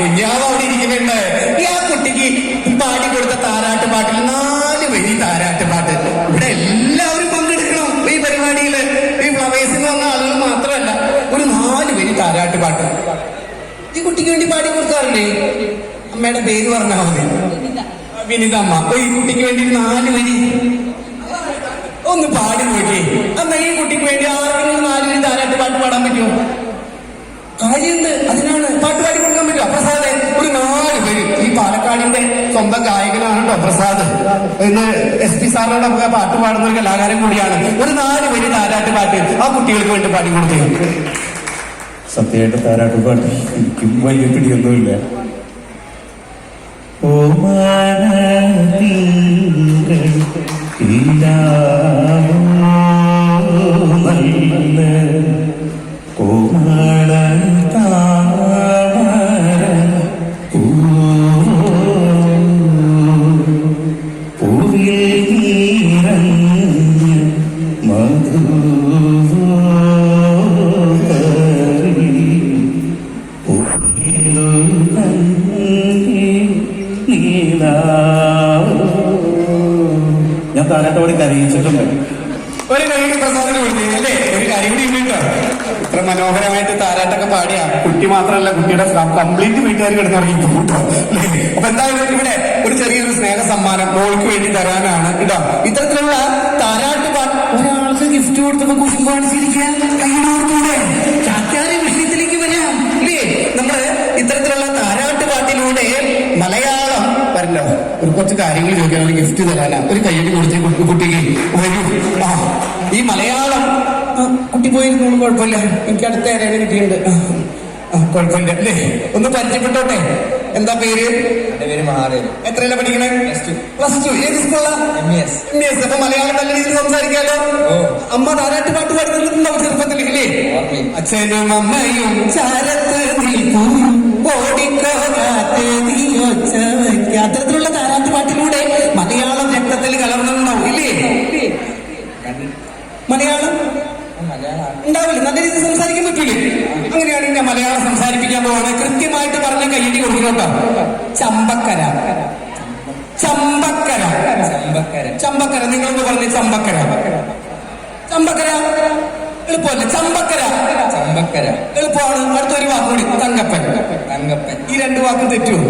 കുഞ്ഞാവ് അവിടെ ഇരിക്കുന്നുണ്ട്. ഈ ആ കുട്ടിക്ക് പാടി കൊടുത്ത താരാട്ട് പാട്ടിൽ നാല് വരി താരാട്ട് പാട്ട്. ഇവിടെ എല്ലാവരും പങ്കെടുക്കണം ഈ പരിപാടിയിൽ ഈ ഫ്ലവേഴ്സിൽ വന്ന ആളുകൾ മാത്രമല്ല ഒരു നാല് വരി താരാട്ട് പാട്ട്. ഈ കുട്ടിക്ക് വേണ്ടി പാടി കൊടുക്കാറില്ലേ അമ്മയുടെ പേര് പറഞ്ഞാൽ മതി. വിനിതമ്മ അപ്പൊ ഈ കുട്ടിക്ക് വേണ്ടി നാല് വരി. ഒന്ന് പാടി നോക്കി എന്നാ ഈ കുട്ടിക്ക് വേണ്ടി ആരെങ്കിലും നാല് വരി താരാട്ട് പാട്ട് പാടാൻ പറ്റുമോ കാര്യമുണ്ട് അതിനാണ് പാട്ട് പാടി കൊടുക്കാൻ പറ്റുമോ പ്രസാദ് ഒരു നാല് പേര് ഈ പാലക്കാടിന്റെ സ്വന്തം ഗായകനാണ് കേട്ടോ പ്രസാദ്. ഇന്ന് എസ് പി സാറിനോടൊക്കെ പാട്ട് പാടുന്ന ഒരു കലാകാരൻ കൂടിയാണ്. ഒരു നാല് പേര് താരാട്ട് പാട്ട് ആ കുട്ടികൾക്ക് വേണ്ടി പാടി കൊടുത്തു സത്യമായിട്ട് താരാട്ട് പാട്ട് എനിക്കും വലിയ പിടിയൊന്നുമില്ല. ഓ താരാട്ടോടെ കരയിച്ചിട്ടുണ്ട്. ഒരു കഴിഞ്ഞ പ്രസാദിന് കൊടുത്തു അല്ലേ? ഇത്ര മനോഹരമായിട്ട് താരാട്ടൊക്കെ പാടിയാ കുട്ടി മാത്രമല്ല കുട്ടിയുടെ കംപ്ലീറ്റ് വീട്ടുകാർ കിടന്നിറങ്ങി കൂട്ടോ? അപ്പൊ എന്തായാലും ഇവിടെ ഒരു ചെറിയൊരു സ്നേഹ സമ്മാനം മോൾക്ക് വേണ്ടി തരാനാണ് ഇതാ ഇത്തരത്തിലുള്ള താരാട്ട് ഒരാൾക്ക് ഗിഫ്റ്റ് കൊടുത്തപ്പോ കുട്ടി കാണിച്ചിരിക്കാൻ കയ്യിലൂടെ ചാറ്റാരി വിഷയത്തിലേക്ക് വരാം. അല്ലേ? നമ്മൾ ഇത്തരത്തിലുള്ള താരാട്ട് പാട്ടിലൂടെ മലയാളം വരല്ലോ ഒരു കുറച്ച് കാര്യങ്ങൾ ചോദിക്കാൻ ഒരു ഗിഫ്റ്റ് തരാനാ ഒരു കയ്യടി കൊടുത്ത് കുട്ടിക്ക് വരൂ. ആ ഈ മലയാളം കുട്ടി പോയിരുന്നു കുഴപ്പമില്ല. എനിക്ക് അടുത്ത ആരെയാണ് കിട്ടിയുണ്ട് കുഴപ്പമില്ല. അല്ലേ? ഒന്ന് പരിചയപ്പെട്ടോട്ടെ? എന്താ പേര്? എന്റെ പേര് മഹാദേവ്. എത്രയല്ല പഠിക്കണേ. Plus two. ഏത് സ്കൂളാ എം എസ് എം എസ് അപ്പൊ മലയാളം നല്ല രീതിയിൽ സംസാരിക്കാലോ? അമ്മ താരാട്ട് പാട്ട് പാടുന്നുണ്ടോ ചെറുപ്പത്തിൽ ഇല്ലേ. അച്ഛനും അമ്മയും ചാരത്ത് ഓടിക്കാറ്റ് നീയൊച്ച വയ്ക്ക ഉണ്ടാവില്ല. നല്ല രീതിയിൽ സംസാരിക്കാൻ പറ്റൂലേ അങ്ങനെയാണ് ഞാൻ മലയാളം സംസാരിപ്പിക്കാൻ പോവാണ്. കൃത്യമായിട്ട് പറഞ്ഞ കയ്യടി കൊടുക്കണോട്ടോ ചമ്പക്കര ചമ്പക്കര. ചമ്പക്കര. ചമ്പക്കര. നിങ്ങളൊന്ന് പറഞ്ഞ ചമ്പക്കര. ചമ്പക്കര. എളുപ്പമല്ല? ചമ്പക്കര. ചമ്പക്കര. എളുപ്പമാണ്. അടുത്തൊരു വാക്കുകൂടി തങ്കപ്പൻ. തങ്കപ്പൻ. ഈ രണ്ട് വാക്കും തെറ്റുമോ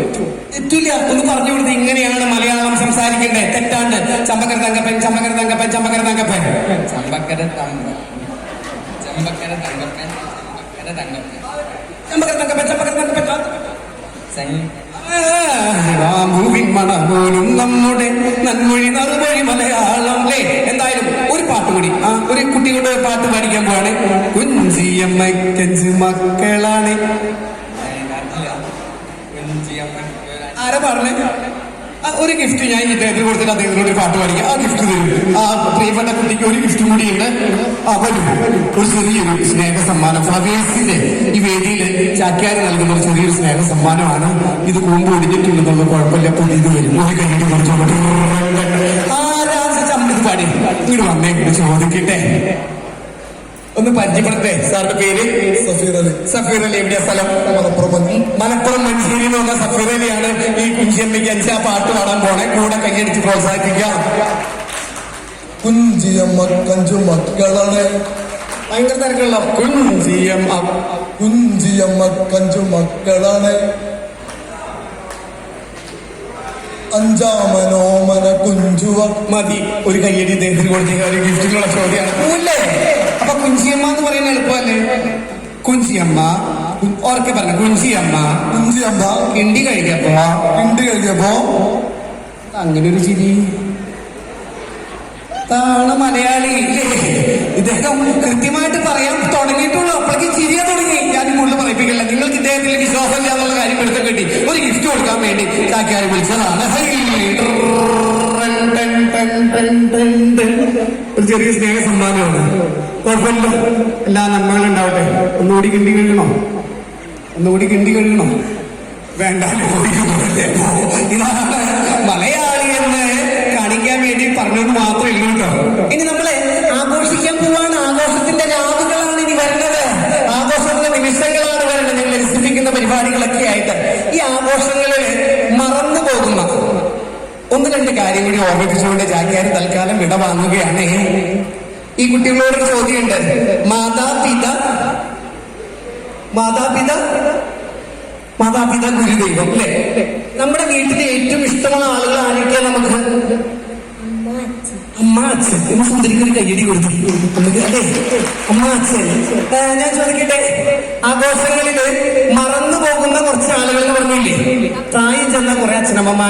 തെറ്റില്ല. ഒന്ന് പറഞ്ഞു കൊടുത്ത് ഇങ്ങനെയാണ് മലയാളം സംസാരിക്കേണ്ടത്. തെറ്റാണ്ട്. ചമ്പക്കര തങ്കപ്പൻ ചമ്പക്കര തങ്കപ്പൻ ചമ്പക്കര തങ്കപ്പൻ. ചമ്പക്കര തമ്പ ചമ്പക്കര തങ്കപ്പൻ. ചമ്പക്കര തങ്കപ്പൻ. ചമ്പക്കര തങ്കപ്പൻ ചമ്പക്കര തങ്കപ്പൻ. മണപോലും നമ്മുടെ നന്മൊഴി നറുമൊഴി മലയാളം അല്ലേ എന്തായാലും ഒരു പാട്ട് കൂടി. ആ ഒരു കുട്ടികളുടെ പാട്ട് പാടിക്കാൻ പോവാണ്. കുഞ്ചിയമ്മക്കഞ്ച് മക്കളാണ്. ആരാ പറഞ്ഞേ? ഒരു ഗിഫ്റ്റ് ഞാൻ ഇദ്ദേഹത്തിന് കൊടുത്തിട്ട് അദ്ദേഹത്തിനോട് ഒരു പാട്ട് പാടിക്കാം. ആ ഗിഫ്റ്റ് തരും. ആ പ്രിയപ്പെട്ട കുട്ടിക്ക് ഒരു ഗിഫ്റ്റ് കൂടി ഉണ്ട്. ആ വരും ഒരു ചെറിയൊരു സ്നേഹ സമ്മാനം ഫ്ലവേഴ്സിന്റെ ഈ വേദിയിൽ ചാക്യാർ നൽകുന്ന ഒരു ചെറിയൊരു സ്നേഹ സമ്മാനമാണ് ഇത് കൂമ്പ് ഒടിഞ്ഞിട്ടുണ്ടെന്നുള്ള കുഴപ്പമില്ല. പുതിയത് വരും. ഒരു കൈയ്യടി കുറച്ചോട്ടെ ആരാണ് ചമ്മിത് പാടി. ഇങ്ങോട്ട് വന്നേ ചോദിക്കട്ടെ. ഒന്ന് പരിചയപ്പെടുത്തേ. സാറിന്റെ പേര്? സഫീർ അലി. സഫീർ അലി എവിടെയാ സ്ഥലം? മലപ്പുറം മലപ്പുറം മഞ്ചേരി എന്ന് പറഞ്ഞ സഫീർ അലിയാണ് ഈ കുഞ്ചിയമ്മയ്ക്ക് അഞ്ചാ പാട്ട് പാടാൻ പോണേ. കൂടെ കൈയടിച്ച് പ്രോത്സാഹിപ്പിക്കാം കുഞ്ചിയമ്മ കഞ്ചു മക്കളാണ്. ഭയങ്കര തിരക്കുള്ള കുഞ്ചിയമ്മ കുഞ്ചിയമ്മ കഞ്ചു മക്കളാണ്. അഞ്ചാമനോമന കുഞ്ചുവ. മതി. ഒരു കയ്യടി ദേഹത്തിൽ കൊടുത്തേക്ക്. ഒരു ഗിഫ്റ്റിനുള്ള ചോദ്യമാണ്. അപ്പൊ കുഞ്ചിയമ്മ എന്ന് പറയുന്ന എളുപ്പമല്ലേ കുഞ്ചിയമ്മ ഓർക്കെ പറഞ്ഞു കുഞ്ചിയമ്മ. കുഞ്ചിയമ്മ. കിണ്ടി കഴിഞ്ഞപ്പോ കിണ്ടി കഴിഞ്ഞപ്പോ അങ്ങനെ ഒരു ചിരി. താണ് മലയാളി. ഇദ്ദേഹം കൃത്യമായിട്ട് പറയാൻ തുടങ്ങിയിട്ടുള്ളൂ. അപ്പോഴേക്ക് ചിരിയാ തുടങ്ങി. ഞാൻ കൂടുതൽ പറയിപ്പിക്കില്ല. നിങ്ങൾക്ക് ഇദ്ദേഹത്തിൽ വിശ്വാസം ഇല്ലാന്നുള്ള കാര്യം എടുത്തു കിട്ടി. ഒരു ഗിഫ്റ്റ് കൊടുക്കാൻ വേണ്ടി ചാക്കിയാരി വിളിച്ചതാണ്. ഒരു ചെറിയ സ്നേഹ സമ്മാനമാണ് കുഴപ്പമില്ല. എല്ലാ നന്മകളും ഉണ്ടാവട്ടെ. ഒന്നുകൂടി കിണ്ടി കഴുകണോ? ഒന്നുകൂടി കിണ്ടി കഴുകണോ? വേണ്ട. ഇതാണ് മലയാളി എന്ന് കാണിക്കാൻ വേണ്ടി പറഞ്ഞത് മാത്രമേ ഉള്ളൂ കേട്ടോ. ഇനി നമ്മളെ ആഘോഷിക്കാൻ പോവാണ്. ആഘോഷത്തിന്റെ രാവുകളാണ് ഇനി വരുന്നത്. ആഘോഷത്തിന്റെ നിമിഷങ്ങളാണ് വരുന്നത്. നിങ്ങൾ രസിപ്പിക്കുന്ന പരിപാടികളൊക്കെ ആയിട്ട്. ഈ ആഘോഷങ്ങളിൽ മറന്നു പോകുന്ന ഒന്ന് രണ്ട് കാര്യം കൂടി ഓർമ്മിപ്പിച്ചുകൊണ്ട് ജാക്കിയാർ തൽക്കാലം വിട വാങ്ങുകയാണ് ഈ കുട്ടികളോട് ചോദ്യമുണ്ട്. മാതാപിത മാതാപിത മാതാപിത ഗുരുദൈവം അല്ലെ? നമ്മുടെ വീട്ടിലെ ഏറ്റവും ഇഷ്ടമുള്ള ആളുകൾ ആരൊക്കെയാ നമുക്ക്? അമ്മ അച്ഛൻ. എന്ന് സുന്ദരിക്ക് ഒരു കയ്യടി കൊടുത്തു. അല്ലേ? അമ്മ അച്ഛൻ. ഞാൻ ചോദിക്കട്ടെ? ആഘോഷങ്ങളിൽ മറന്നു പോകുന്ന കുറച്ച് ആളുകൾ എന്ന് പറഞ്ഞില്ലേ തായി ചെന്ന കുറെ അച്ഛനമ്മമാരെ